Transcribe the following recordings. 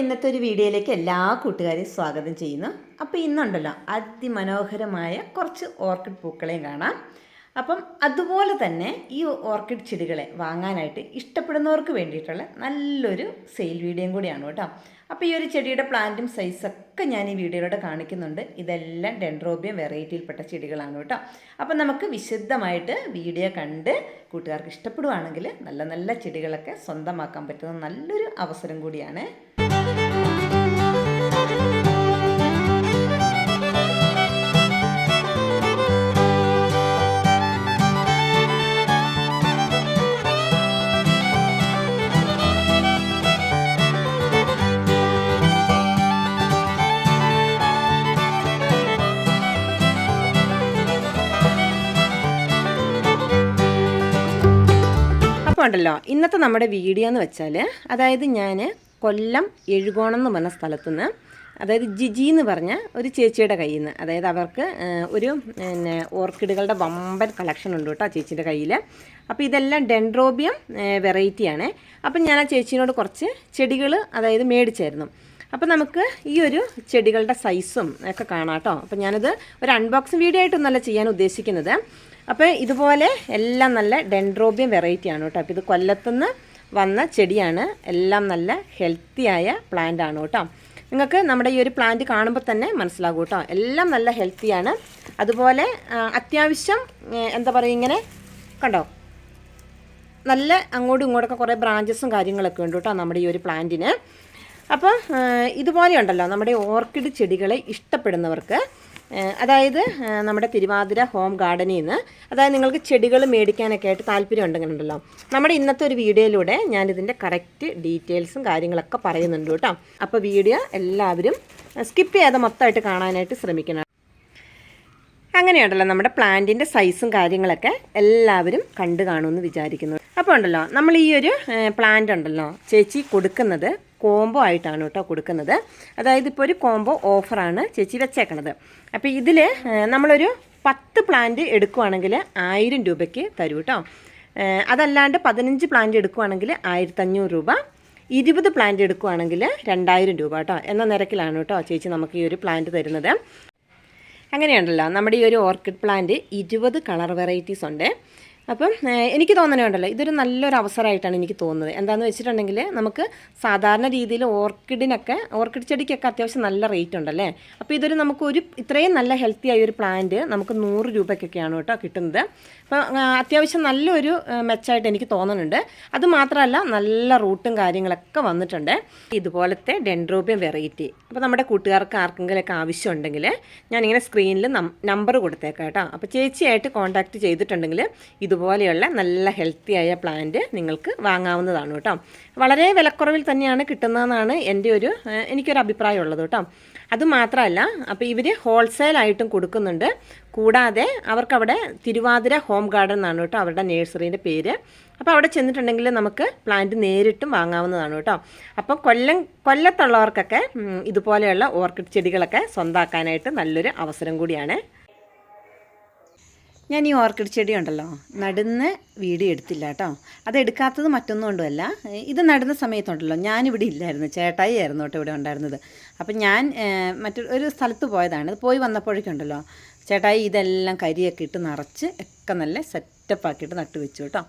ഇന്നത്തെ ഒരു വീഡിയോയിലേക്ക് എല്ലാ കൂട്ടുകാരെയും സ്വാഗതം ചെയ്യുന്നു. അപ്പോൾ ഇന്നുണ്ടല്ലോ അതിമനോഹരമായ കുറച്ച് ഓർക്കിഡ് പൂക്കളെയും കാണാം. അപ്പം അതുപോലെ തന്നെ ഈ ഓർക്കിഡ് ചെടികളെ വാങ്ങാനായിട്ട് ഇഷ്ടപ്പെടുന്നവർക്ക് വേണ്ടിയിട്ടുള്ള നല്ലൊരു സെയിൽ വീഡിയോയും കൂടിയാണ് കേട്ടോ. അപ്പോൾ ഈ ഒരു ചെടിയുടെ പ്ലാന്റും സൈസൊക്കെ ഞാൻ ഈ വീഡിയോയിലൂടെ കാണിക്കുന്നുണ്ട്. ഇതെല്ലാം ഡെൻഡ്രോബിയം വെറൈറ്റിയിൽപ്പെട്ട ചെടികളാണ് കേട്ടോ. അപ്പോൾ നമുക്ക് വിശുദ്ധമായിട്ട് വീഡിയോ കണ്ട് കൂട്ടുകാർക്ക് ഇഷ്ടപ്പെടുവാണെങ്കിൽ നല്ല നല്ല ചെടികളൊക്കെ സ്വന്തമാക്കാൻ പറ്റുന്ന നല്ലൊരു അവസരം കൂടിയാണ്. അപ്പോൾ ഉണ്ടല്ലോ ഇന്നത്തെ നമ്മുടെ വീഡിയോ എന്ന് വെച്ചാൽ അതായത് ഞാൻ കൊല്ലം എഴുകോണം എന്ന് പറഞ്ഞ സ്ഥലത്തുനിന്ന് അതായത് ജിജി എന്ന് പറഞ്ഞ ഒരു ചേച്ചിയുടെ കയ്യിൽ നിന്ന് അതായത് അവർക്ക് ഒരു പിന്നെ ഓർക്കിഡുകളുടെ വമ്പൻ കളക്ഷൻ ഉണ്ട് കേട്ടോ ആ ചേച്ചിയുടെ കയ്യിൽ അപ്പോൾ ഇതെല്ലാം ഡെൻഡ്രോബിയം വെറൈറ്റിയാണ് അപ്പം ഞാൻ ആ ചേച്ചീനോട് കുറച്ച് ചെടികൾ അതായത് മേടിച്ചായിരുന്നു. അപ്പോൾ നമുക്ക് ഈ ഒരു ചെടികളുടെ സൈസും ഒക്കെ കാണാം കേട്ടോ. അപ്പോൾ ഞാനത് ഒരു അൺബോക്സിങ് വീഡിയോ ആയിട്ടൊന്നല്ല ചെയ്യാൻ ഉദ്ദേശിക്കുന്നത്. അപ്പോൾ ഇതുപോലെ എല്ലാം നല്ല ഡെൻഡ്രോബിയം വെറൈറ്റി ആണ് കേട്ടോ. അപ്പോൾ ഇത് കൊല്ലത്തുനിന്ന് വന്ന ചെടിയാണ്. എല്ലാം നല്ല ഹെൽത്തിയായ പ്ലാന്റ് ആണ് കേട്ടോ. നിങ്ങൾക്ക് നമ്മുടെ ഈ ഒരു പ്ലാന്റ് കാണുമ്പോൾ തന്നെ മനസ്സിലാകും കേട്ടോ. എല്ലാം നല്ല ഹെൽത്തിയാണ് അതുപോലെ അത്യാവശ്യം എന്താ പറയുക ഇങ്ങനെ കണ്ടോ? നല്ല അങ്ങോട്ടും ഇങ്ങോട്ടൊക്കെ കുറേ ബ്രാഞ്ചസും കാര്യങ്ങളൊക്കെ ഉണ്ട് കേട്ടോ നമ്മുടെ ഈ ഒരു പ്ലാന്റിന് അപ്പോൾ ഇതുപോലെ ഉണ്ടല്ലോ നമ്മുടെ ഓർക്കിഡ് ചെടികളെ ഇഷ്ടപ്പെടുന്നവർക്ക് അതായത് നമ്മുടെ തിരുവാതിര ഹോം ഗാർഡനിൽ നിന്ന് അതായത് നിങ്ങൾക്ക് ചെടികൾ മേടിക്കാനൊക്കെ ആയിട്ട് താല്പര്യം ഉണ്ടെങ്കിലുണ്ടല്ലോ. നമ്മുടെ ഇന്നത്തെ ഒരു വീഡിയോയിലൂടെ ഞാനിതിന്റെ കറക്റ്റ് ഡീറ്റെയിൽസും കാര്യങ്ങളൊക്കെ പറയുന്നുണ്ട് കേട്ടോ. അപ്പോൾ വീഡിയോ എല്ലാവരും സ്കിപ്പ് ചെയ്യാതെ മൊത്തമായിട്ട് കാണാനായിട്ട് ശ്രമിക്കണം. അങ്ങനെയുണ്ടല്ലോ നമ്മുടെ പ്ലാന്റിന്റെ സൈസും കാര്യങ്ങളൊക്കെ എല്ലാവരും കണ്ടു കാണുമെന്ന് വിചാരിക്കുന്നു. അപ്പോൾ ഉണ്ടല്ലോ നമ്മൾ ഈ ഒരു പ്ലാന്റ് ഉണ്ടല്ലോ ചേച്ചി കൊടുക്കുന്നത് കോംബോ ആയിട്ടാണ് കേട്ടോ കൊടുക്കുന്നത്. അതായത് ഇപ്പോൾ ഒരു കോംബോ ഓഫറാണ് ചേച്ചി വെച്ചേക്കണത്. അപ്പോൾ ഇതിൽ നമ്മളൊരു പത്ത് പ്ലാന്റ് എടുക്കുവാണെങ്കിൽ ആയിരം രൂപയ്ക്ക് തരൂ കേട്ടോ. അതല്ലാണ്ട് പതിനഞ്ച് പ്ലാന്റ് എടുക്കുവാണെങ്കിൽ ആയിരത്തഞ്ഞൂറ് രൂപ ഇരുപത് പ്ലാന്റ് എടുക്കുവാണെങ്കിൽ രണ്ടായിരം രൂപ കേട്ടോ എന്ന നിരക്കിലാണ് കേട്ടോ ചേച്ചി നമുക്ക് ഈ ഒരു പ്ലാന്റ് തരുന്നത്. അങ്ങനെയുണ്ടല്ലോ നമ്മുടെ ഈ ഒരു ഓർക്കിഡ് പ്ലാന്റ് ഇരുപത് കളർ വെറൈറ്റീസ് ഉണ്ട്. അപ്പം എനിക്ക് ഉണ്ടല്ലോ ഇതൊരു നല്ലൊരു അവസരമായിട്ടാണ് എനിക്ക് തോന്നുന്നത്. എന്താണെന്ന് വെച്ചിട്ടുണ്ടെങ്കിൽ നമുക്ക് സാധാരണ രീതിയിൽ ഓർക്കിഡിനൊക്കെ ഓർക്കിഡ് ചെടിക്കൊക്കെ അത്യാവശ്യം നല്ല റേറ്റ് ഉണ്ടല്ലേ? അപ്പോൾ ഇതൊരു നമുക്ക് ഒരു ഇത്രയും നല്ല ഹെൽത്തി ആയ ഒരു പ്ലാന്റ് നമുക്ക് നൂറ് രൂപയ്ക്കൊക്കെയാണ് കേട്ടോ കിട്ടുന്നത്. അപ്പോൾ അത്യാവശ്യം നല്ലൊരു മെച്ചമായിട്ട് എനിക്ക് തോന്നുന്നുണ്ട് അത് മാത്രമല്ല നല്ല റൂട്ടും കാര്യങ്ങളൊക്കെ വന്നിട്ടുണ്ട്. ഇതുപോലത്തെ ഡെൻഡ്രോബിയം വെറൈറ്റി അപ്പോൾ നമ്മുടെ കൂട്ടുകാർക്ക് ആർക്കെങ്കിലുമൊക്കെ ആവശ്യമുണ്ടെങ്കിൽ ഞാനിങ്ങനെ സ്ക്രീനിൽ നമ്പർ കൊടുത്തേക്കാം കേട്ടോ. അപ്പോൾ ചേച്ചിയായിട്ട് കോൺടാക്റ്റ് ചെയ്തിട്ടുണ്ടെങ്കിൽ ഇതുപോലെയുള്ള നല്ല ഹെൽത്തി ആയ പ്ലാന്റ് നിങ്ങൾക്ക് വാങ്ങാവുന്നതാണ് കേട്ടോ. വളരെ വിലക്കുറവിൽ തന്നെയാണ് കിട്ടുന്നതെന്നാണ് എന്റെ ഒരു എനിക്കൊരു അഭിപ്രായം ഉള്ളത് കേട്ടോ. അതുമാത്രമല്ല അപ്പോൾ ഇവർ ഹോൾസെയിലായിട്ടും കൊടുക്കുന്നുണ്ട്. കൂടാതെ അവർക്കവിടെ തിരുവാതിര ഹോം ഗാർഡൻ എന്നാണ് കേട്ടോ അവരുടെ നേഴ്സറീന്റെ പേര്. അപ്പോൾ അവിടെ ചെന്നിട്ടുണ്ടെങ്കിൽ നമുക്ക് പ്ലാന്റ് നേരിട്ടും വാങ്ങാവുന്നതാണ് കേട്ടോ. അപ്പോൾ കൊല്ലം കൊല്ലത്തുള്ളവർക്കൊക്കെ ഇതുപോലെയുള്ള ഓർക്കിഡ് ചെടികളൊക്കെ സ്വന്താക്കാനായിട്ട് നല്ലൊരു അവസരം കൂടിയാണ് ഞാൻ ഈ ഓർക്കിഡ് ചെടി ഉണ്ടല്ലോ നടുന്ന വീഡിയോ എടുത്തില്ല കേട്ടോ. അത് എടുക്കാത്തത് മറ്റൊന്നും കൊണ്ടുമല്ല ഇത് നടുന്ന സമയത്തുണ്ടല്ലോ ഞാനിവിടെ ഇല്ലായിരുന്നു ചേട്ടായി ആയിരുന്നു കേട്ടോ ഇവിടെ ഉണ്ടായിരുന്നത്. അപ്പം ഞാൻ മറ്റൊരു ഒരു സ്ഥലത്ത് പോയതാണ്. പോയി വന്നപ്പോഴേക്കുണ്ടല്ലോ ചേട്ടായി ഇതെല്ലാം കരിയൊക്കെ ഇട്ട് നിറച്ച് ഒക്കെ നല്ല സെറ്റപ്പ് ആക്കിയിട്ട് വെച്ചു കേട്ടോ.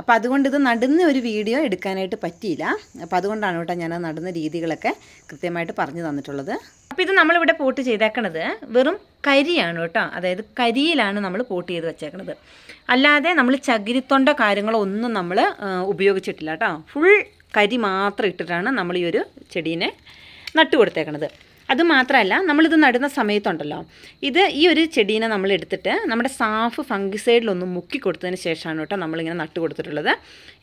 അപ്പോൾ അതുകൊണ്ട് ഇത് നടുന്ന ഒരു വീഡിയോ എടുക്കാനായിട്ട് പറ്റിയില്ല. അപ്പോൾ അതുകൊണ്ടാണ് കേട്ടോ ഞാൻ നടുന്ന രീതികളൊക്കെ കൃത്യമായിട്ട് പറഞ്ഞു തന്നിട്ടുള്ളത്. അപ്പോൾ ഇത് നമ്മളിവിടെ പോട്ട് ചെയ്തേക്കണത് വെറും കരിയാണ് കേട്ടോ. അതായത് കരിയിലാണ് നമ്മൾ പോട്ട് ചെയ്ത് വെച്ചേക്കണത്. അല്ലാതെ നമ്മൾ ചകിരിത്തൊണ്ട കാര്യങ്ങളോ ഒന്നും നമ്മൾ ഉപയോഗിച്ചിട്ടില്ല കേട്ടോ. ഫുൾ കരി മാത്രം ഇട്ടിട്ടാണ് നമ്മൾ ഈ ഒരു ചെടീനെ നട്ടു കൊടുത്തേക്കണത് അത് മാത്രമല്ല നമ്മളിത് നടുന്ന സമയത്തുണ്ടല്ലോ. ഇത് ഈ ഒരു ചെടീനെ നമ്മൾ എടുത്തിട്ട് നമ്മുടെ സാഫ് ഫംഗിസൈഡിലൊന്ന് മുക്കി കൊടുത്തതിന് ശേഷമാണ് കേട്ടോ നമ്മളിങ്ങനെ നട്ട് കൊടുത്തിട്ടുള്ളത്.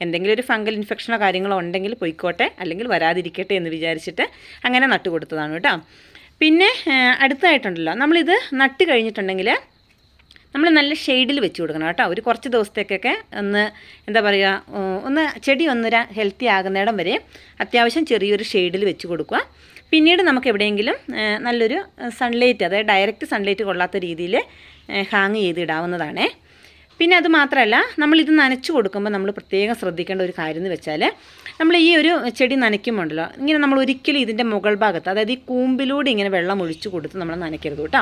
എന്തെങ്കിലും ഒരു ഫംഗൽ ഇൻഫെക്ഷനോ കാര്യങ്ങളോ ഉണ്ടെങ്കിൽ പൊയ്ക്കോട്ടെ അല്ലെങ്കിൽ വരാതിരിക്കട്ടെ എന്ന് വിചാരിച്ചിട്ട് അങ്ങനെ നട്ട് കൊടുത്തതാണ് കേട്ടോ. പിന്നെ അടുത്തായിട്ടുണ്ടല്ലോ നമ്മളിത് നട്ട് കഴിഞ്ഞിട്ടുണ്ടെങ്കിൽ നമ്മൾ നല്ല ഷെയ്ഡിൽ വെച്ച് കൊടുക്കണം കേട്ടോ. ഒരു കുറച്ച് ദിവസത്തേക്കൊക്കെ ഒന്ന് എന്താ പറയുക ഒന്ന് ചെടി ഒന്ന് ഹെൽത്തി ആകുന്നിടം വരെ അത്യാവശ്യം ചെറിയൊരു ഷെയ്ഡിൽ വെച്ച് കൊടുക്കുക. പിന്നീട് നമുക്ക് എവിടെയെങ്കിലും നല്ലൊരു സൺലൈറ്റ് അതായത് ഡയറക്റ്റ് സൺലൈറ്റ് കൊള്ളാത്ത രീതിയിൽ ഹാങ് ചെയ്തിടാവുന്നതാണേ. പിന്നെ അത് മാത്രമല്ല നമ്മളിത് നനച്ചു കൊടുക്കുമ്പോൾ നമ്മൾ പ്രത്യേകം ശ്രദ്ധിക്കേണ്ട ഒരു കാര്യം എന്ന് വെച്ചാൽ നമ്മൾ ഈ ഒരു ചെടി നനയ്ക്കുമ്പോണ്ടല്ലോ ഇങ്ങനെ നമ്മൾ ഒരിക്കലും ഇതിന്റെ മുകൾ ഭാഗത്ത് അതായത് ഈ കൂമ്പിലൂടെ ഇങ്ങനെ വെള്ളം ഒഴിച്ചു കൊടുത്ത് നമ്മൾ നനയ്ക്കരുത് കേട്ടോ.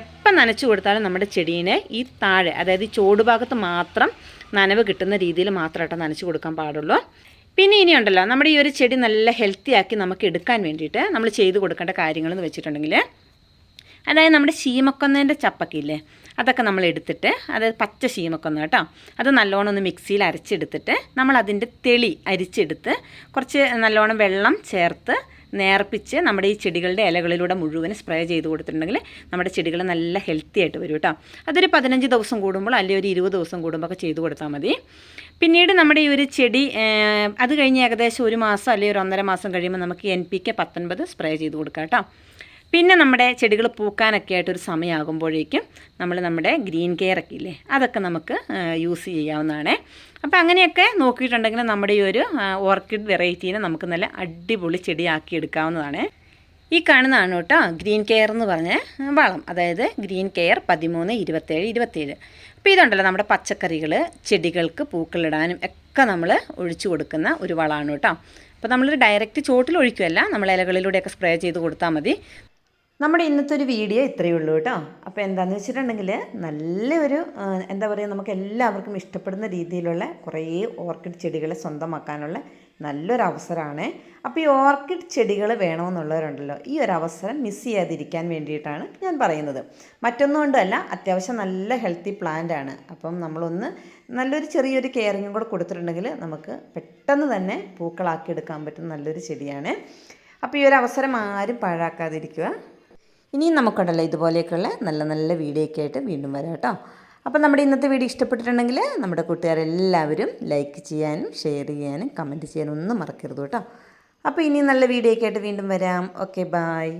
എപ്പം നനച്ചു കൊടുത്താലും നമ്മുടെ ചെടീനെ ഈ താഴെ അതായത് ഈ ചോട് ഭാഗത്ത് മാത്രം നനവ് കിട്ടുന്ന രീതിയിൽ മാത്രമായിട്ട് നനച്ചു കൊടുക്കാൻ പാടുള്ളൂ. പിന്നെ ഇനിയുണ്ടല്ലോ നമ്മുടെ ഈ ഒരു ചെടി നല്ല ഹെൽത്തി ആക്കി നമുക്ക് എടുക്കാൻ വേണ്ടിയിട്ട് നമ്മൾ ചെയ്ത് കൊടുക്കേണ്ട കാര്യങ്ങളെന്ന് വെച്ചിട്ടുണ്ടെങ്കിൽ അതായത് നമ്മുടെ ശീമക്കൊന്നേന്റെ ചപ്പക്കില്ലേ അതൊക്കെ നമ്മൾ എടുത്തിട്ട് അതായത് പച്ച ശീമക്കൊന്ന കേട്ടോ അത് നല്ലോണം ഒന്ന് മിക്സിയിൽ അരച്ചെടുത്തിട്ട് നമ്മൾ അതിന്റെ തെളി അരിച്ചെടുത്ത് കുറച്ച് നല്ലോണം വെള്ളം ചേർത്ത് നേർപ്പിച്ച് നമ്മുടെ ഈ ചെടികളുടെ ഇലകളിലൂടെ മുഴുവൻ സ്പ്രേ ചെയ്ത് കൊടുത്തിട്ടുണ്ടെങ്കിൽ നമ്മുടെ ചെടികൾ നല്ല ഹെൽത്തി ആയിട്ട് വരും കേട്ടോ. അതൊരു പതിനഞ്ച് ദിവസം കൂടുമ്പോൾ അല്ലെങ്കിൽ ഒരു ഇരുപത് ദിവസം കൂടുമ്പോൾ ഒക്കെ ചെയ്ത് കൊടുത്താൽ മതി. പിന്നീട് നമ്മുടെ ഈ ഒരു ചെടി അത് കഴിഞ്ഞ് ഏകദേശം ഒരു മാസം അല്ലെങ്കിൽ ഒരു ഒന്നര മാസം കഴിയുമ്പോൾ നമുക്ക് എൻ പി കെ പത്തൊൻപത് സ്പ്രേ ചെയ്ത് കൊടുക്കാം കേട്ടോ. പിന്നെ നമ്മുടെ ചെടികൾ പൂക്കാനൊക്കെ ആയിട്ടൊരു സമയമാകുമ്പോഴേക്കും നമ്മൾ നമ്മുടെ ഗ്രീൻ കെയർ ഒക്കെ ഇല്ലേ അതൊക്കെ നമുക്ക് യൂസ് ചെയ്യാവുന്നതാണ്. അപ്പോൾ അങ്ങനെയൊക്കെ നോക്കിയിട്ടുണ്ടെങ്കിൽ നമ്മുടെ ഈ ഒരു ഓർക്കിഡ് വെറൈറ്റീനെ നമുക്ക് നല്ല അടിപൊളി ചെടിയാക്കി എടുക്കാവുന്നതാണ്. ഈ കാണുന്നതാണ് കേട്ടോ ഗ്രീൻ കെയർ എന്ന് പറഞ്ഞ വളം അതായത് ഗ്രീൻ കെയർ പതിമൂന്ന് ഇരുപത്തേഴ് ഇരുപത്തേഴ്. അപ്പോൾ ഇതുണ്ടല്ലോ നമ്മുടെ പച്ചക്കറികൾ ചെടികൾക്ക് പൂക്കളിടാനും ഒക്കെ നമ്മൾ ഒഴിച്ചു കൊടുക്കുന്ന ഒരു വളമാണ് കേട്ടോ. അപ്പോൾ നമ്മൾ ഡയറക്റ്റ് ചോട്ടിൽ ഒഴിക്കുമല്ല നമ്മൾ ഇലകളിലൂടെയൊക്കെ സ്പ്രേ ചെയ്ത് കൊടുത്താൽ മതി. നമ്മുടെ ഇന്നത്തെ ഒരു വീഡിയോ ഇത്രയേ ഉള്ളൂ കേട്ടോ. അപ്പോൾ എന്താണെന്ന് വെച്ചിട്ടുണ്ടെങ്കിൽ നല്ലൊരു എന്താ പറയുക നമുക്ക് എല്ലാവർക്കും ഇഷ്ടപ്പെടുന്ന രീതിയിലുള്ള കുറേ ഓർക്കിഡ് ചെടികളെ സ്വന്തമാക്കാനുള്ള നല്ലൊരു അവസരമാണ്. അപ്പോൾ ഈ ഓർക്കിഡ് ചെടികൾ വേണമെന്നുള്ളവരുണ്ടല്ലോ ഈ ഒരു അവസരം മിസ് ചെയ്യാതിരിക്കാൻ വേണ്ടിയിട്ടാണ് ഞാൻ പറയുന്നത്. മറ്റൊന്നും കൊണ്ടല്ല അത്യാവശ്യം നല്ല ഹെൽത്തി പ്ലാന്റ് ആണ്. അപ്പം നമ്മളൊന്ന് നല്ലൊരു ചെറിയൊരു കെയറിങ്ങും കൂടെ കൊടുത്തിട്ടുണ്ടെങ്കിൽ നമുക്ക് പെട്ടെന്ന് തന്നെ പൂക്കളാക്കി എടുക്കാൻ പറ്റുന്ന നല്ലൊരു ചെടിയാണ്. അപ്പോൾ ഈ ഒരു അവസരം ആരും പാഴാക്കാതിരിക്കുക. ഇനിയും നമുക്കുണ്ടല്ലോ ഇതുപോലെയൊക്കെയുള്ള നല്ല നല്ല വീഡിയോ ഒക്കെ ആയിട്ട് വീണ്ടും വരാം കേട്ടോ. അപ്പോൾ നമ്മുടെ ഇന്നത്തെ വീഡിയോ ഇഷ്ടപ്പെട്ടിട്ടുണ്ടെങ്കിൽ നമ്മുടെ കൂട്ടുകാരെല്ലാവരും ലൈക്ക് ചെയ്യാനും ഷെയർ ചെയ്യാനും കമന്റ് ചെയ്യാനും ഒന്നും മറക്കരുത് കേട്ടോ. അപ്പോൾ ഇനിയും നല്ല വീഡിയോ ഒക്കെ ആയിട്ട് വീണ്ടും വരാം. Okay bye